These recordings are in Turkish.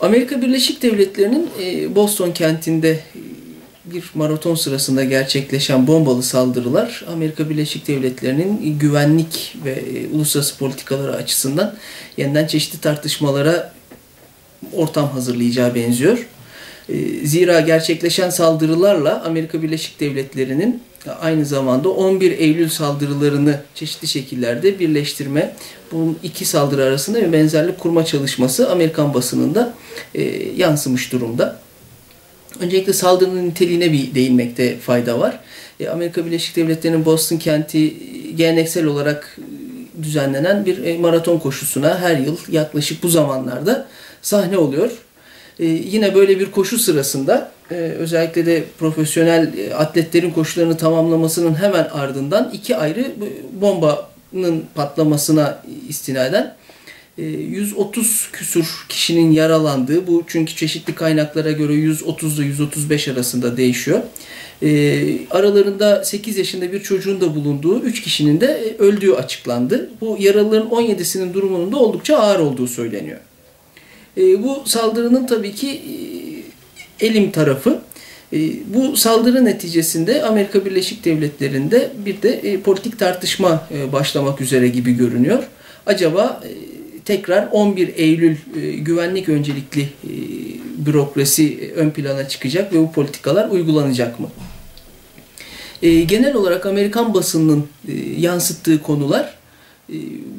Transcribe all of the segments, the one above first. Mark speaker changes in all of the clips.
Speaker 1: Amerika Birleşik Devletleri'nin e, Boston kentinde bir maraton sırasında gerçekleşen bombalı saldırılar Amerika Birleşik Devletleri'nin güvenlik ve e, uluslararası politikaları açısından yeniden çeşitli tartışmalara ortam hazırlayacağı benziyor. Zira gerçekleşen saldırılarla Amerika Birleşik Devletleri'nin aynı zamanda 11 Eylül saldırılarını çeşitli şekillerde birleştirme, bu iki saldırı arasında bir benzerlik kurma çalışması Amerikan basınında e, yansımış durumda. Öncelikle saldırının niteliğine bir değinmekte fayda var. E, Amerika Birleşik Devletleri'nin Boston kenti geleneksel olarak düzenlenen bir e, maraton koşusuna her yıl yaklaşık bu zamanlarda sahne oluyor. E, yine böyle bir koşu sırasında e, özellikle de profesyonel e, atletlerin koşularını tamamlamasının hemen ardından iki ayrı bombanın patlamasına istinaden 130 küsur kişinin yaralandığı bu çünkü çeşitli kaynaklara göre 130 ile 135 arasında değişiyor. aralarında 8 yaşında bir çocuğun da bulunduğu 3 kişinin de öldüğü açıklandı. Bu yaralıların 17'sinin durumunun da oldukça ağır olduğu söyleniyor. E, bu saldırının tabii ki e, elim tarafı. E, bu saldırı neticesinde Amerika Birleşik Devletleri'nde bir de e, politik tartışma e, başlamak üzere gibi görünüyor. Acaba tekrar 11 Eylül güvenlik öncelikli bürokrasi ön plana çıkacak ve bu politikalar uygulanacak mı? Genel olarak Amerikan basınının yansıttığı konular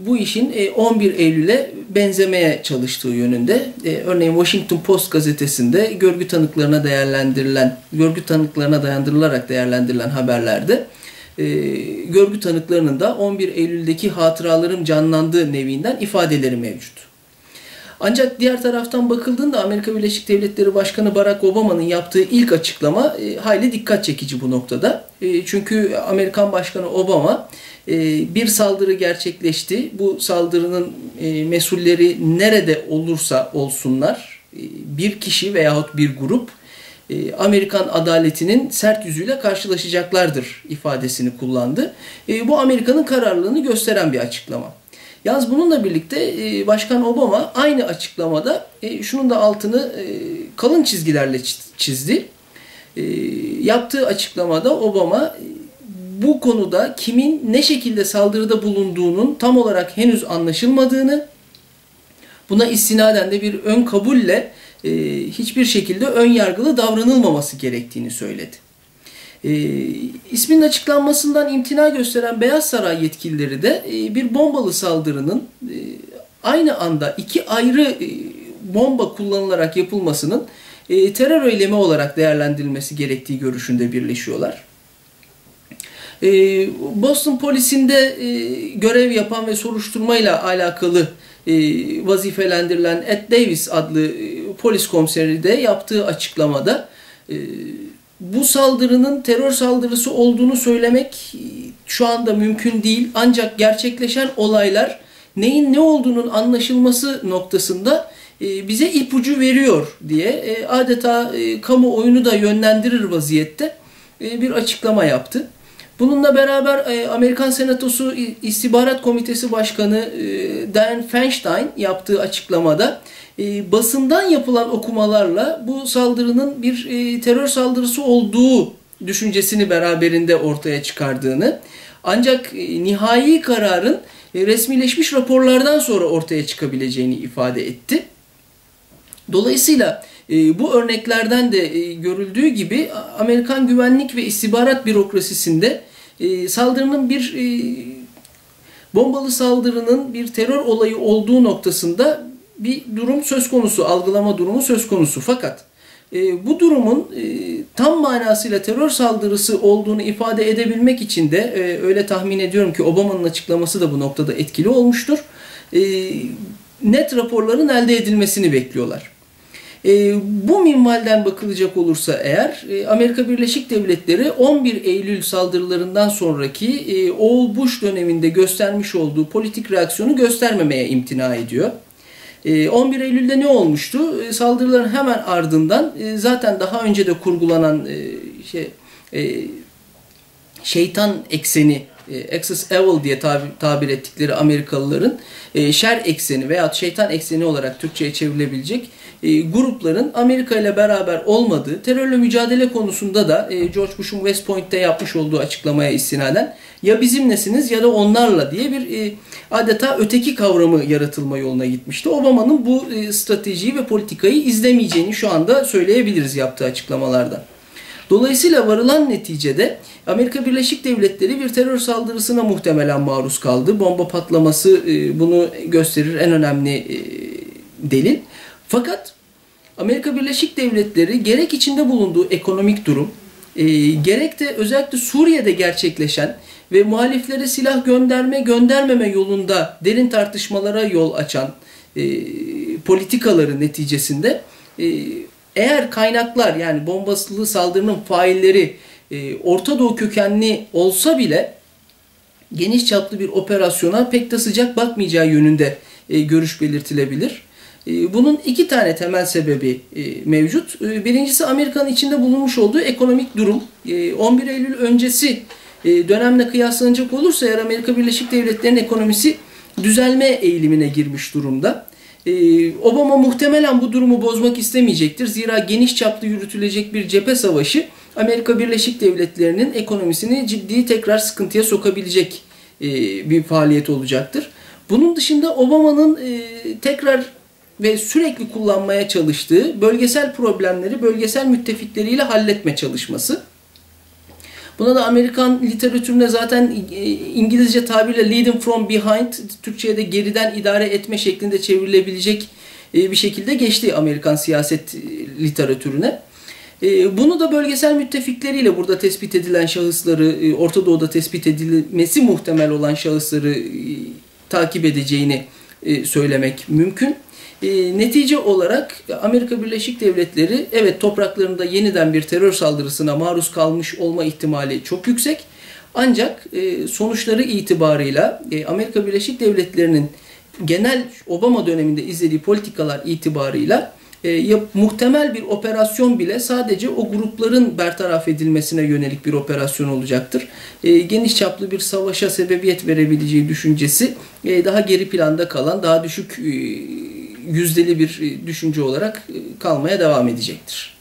Speaker 1: bu işin 11 e, Eylül'e benzemeye çalıştığı yönünde. E, örneğin Washington Post gazetesinde görgü tanıklarına değerlendirilen, görgü tanıklarına dayandırılarak değerlendirilen haberlerde görgü tanıklarının da 11 Eylül'deki hatıraların canlandığı nevinden ifadeleri mevcut. Ancak diğer taraftan bakıldığında Amerika Birleşik Devletleri Başkanı Barack Obama'nın yaptığı ilk açıklama hayli dikkat çekici bu noktada. çünkü Amerikan Başkanı Obama ee, bir saldırı gerçekleşti. Bu saldırının e, mesulleri nerede olursa olsunlar e, bir kişi veyahut bir grup e, Amerikan adaletinin sert yüzüyle karşılaşacaklardır ifadesini kullandı. Bu Amerika'nın kararlılığını gösteren bir açıklama. Yalnız bununla birlikte Başkan Obama aynı açıklamada şunun da altını kalın çizgilerle çizdi. Yaptığı açıklamada Obama bu konuda kimin ne şekilde saldırıda bulunduğunun tam olarak henüz anlaşılmadığını, buna istinaden de bir ön kabulle e, hiçbir şekilde ön yargılı davranılmaması gerektiğini söyledi. E, isminin açıklanmasından imtina gösteren Beyaz Saray yetkilileri de e, bir bombalı saldırının e, aynı anda iki ayrı e, bomba kullanılarak yapılmasının e, terör eylemi olarak değerlendirilmesi gerektiği görüşünde birleşiyorlar. Ee, Boston polisinde e, görev yapan ve soruşturmayla alakalı e, vazifelendirilen Ed Davis adlı e, polis komiseri de yaptığı açıklamada bu saldırının terör saldırısı olduğunu söylemek şu anda mümkün değil. Ancak gerçekleşen olaylar neyin ne olduğunun anlaşılması noktasında bize ipucu veriyor diye adeta kamuoyunu da yönlendirir vaziyette bir açıklama yaptı. Bununla beraber e, Amerikan Senatosu İstihbarat Komitesi Başkanı e, Dan Feinstein yaptığı açıklamada e, basından yapılan okumalarla bu saldırının bir terör saldırısı olduğu düşüncesini beraberinde ortaya çıkardığını ancak nihai kararın resmileşmiş raporlardan sonra ortaya çıkabileceğini ifade etti. Dolayısıyla bu örneklerden de görüldüğü gibi Amerikan güvenlik ve istihbarat bürokrasisinde e, saldırının bir e, bombalı saldırının bir terör olayı olduğu noktasında bir durum söz konusu, algılama durumu söz konusu. Fakat e, bu durumun e, tam manasıyla terör saldırısı olduğunu ifade edebilmek için de e, öyle tahmin ediyorum ki Obama'nın açıklaması da bu noktada etkili olmuştur. E, net raporların elde edilmesini bekliyorlar. E, bu minvalden bakılacak olursa eğer e, Amerika Birleşik Devletleri 11 Eylül saldırılarından sonraki e, Oğul Bush döneminde göstermiş olduğu politik reaksiyonu göstermemeye imtina ediyor. 11 Eylül'de ne olmuştu? Saldırıların hemen ardından zaten daha önce de kurgulanan şey şeytan ekseni e, Axis Evil diye tabir, ettikleri Amerikalıların e, şer ekseni veya şeytan ekseni olarak Türkçe'ye çevrilebilecek e, grupların Amerika ile beraber olmadığı, terörle mücadele konusunda da e, George Bush'un West Point'te yapmış olduğu açıklamaya istinaden ya bizimlesiniz ya da onlarla diye bir e, adeta öteki kavramı yaratılma yoluna gitmişti. Obama'nın bu e, stratejiyi ve politikayı izlemeyeceğini şu anda söyleyebiliriz yaptığı açıklamalarda. Dolayısıyla varılan neticede Amerika Birleşik Devletleri bir terör saldırısına muhtemelen maruz kaldı. Bomba patlaması e, bunu gösterir en önemli e, delil. Fakat Amerika Birleşik Devletleri gerek içinde bulunduğu ekonomik durum, e, gerek de özellikle Suriye'de gerçekleşen ve muhaliflere silah gönderme göndermeme yolunda derin tartışmalara yol açan e, politikaları neticesinde e, eğer kaynaklar yani bombasılı saldırının failleri e, Orta Doğu kökenli olsa bile geniş çaplı bir operasyona pek de sıcak bakmayacağı yönünde e, görüş belirtilebilir. E, bunun iki tane temel sebebi e, mevcut. E, birincisi Amerika'nın içinde bulunmuş olduğu ekonomik durum. 11 Eylül öncesi dönemle kıyaslanacak olursa eğer Amerika Birleşik Devletleri'nin ekonomisi düzelme eğilimine girmiş durumda. Obama muhtemelen bu durumu bozmak istemeyecektir. Zira geniş çaplı yürütülecek bir cephe savaşı Amerika Birleşik Devletleri'nin ekonomisini ciddi tekrar sıkıntıya sokabilecek bir faaliyet olacaktır. Bunun dışında Obama'nın tekrar ve sürekli kullanmaya çalıştığı bölgesel problemleri bölgesel müttefikleriyle halletme çalışması. Buna da Amerikan literatüründe zaten e, İngilizce tabirle leading from behind, Türkçe'ye de geriden idare etme şeklinde çevrilebilecek e, bir şekilde geçti Amerikan siyaset e, literatürüne. Bunu da bölgesel müttefikleriyle burada tespit edilen şahısları, Orta Doğu'da tespit edilmesi muhtemel olan şahısları takip edeceğini söylemek mümkün. E, netice olarak Amerika Birleşik Devletleri evet topraklarında yeniden bir terör saldırısına maruz kalmış olma ihtimali çok yüksek. Ancak e, sonuçları itibarıyla e, Amerika Birleşik Devletleri'nin genel Obama döneminde izlediği politikalar itibarıyla e, ya, muhtemel bir operasyon bile sadece o grupların bertaraf edilmesine yönelik bir operasyon olacaktır. E, geniş çaplı bir savaşa sebebiyet verebileceği düşüncesi e, daha geri planda kalan, daha düşük e, yüzdeli bir e, düşünce olarak e, kalmaya devam edecektir.